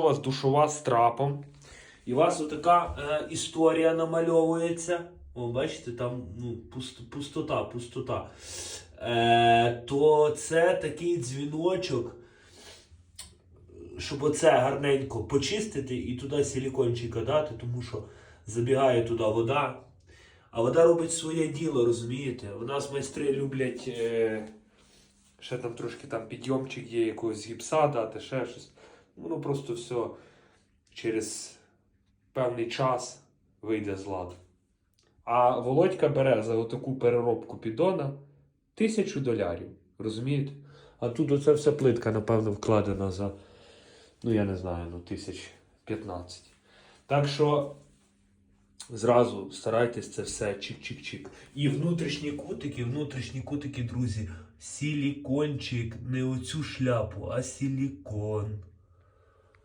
У вас душова з трапом. І у вас отака е, історія намальовується. О, бачите, там ну, пуст, пустота, пустота. Е, то це такий дзвіночок, щоб оце гарненько почистити і туди силікончика дати, тому що забігає туди вода. А вода робить своє діло, розумієте? У нас майстри люблять. Е, ще там трошки там підйомчик є, якогось гіпса дати, ще щось. Воно просто все через певний час вийде з ладу. А Володька бере за отаку переробку піддона тисячу долярів. Розумієте? А тут оце вся плитка, напевно, вкладена за, ну я не знаю, ну тисяч 15. Так що зразу старайтесь це все чик-чик-чик. І внутрішні кутики, внутрішні кутики, друзі, силікончик, не оцю шляпу, а силікон.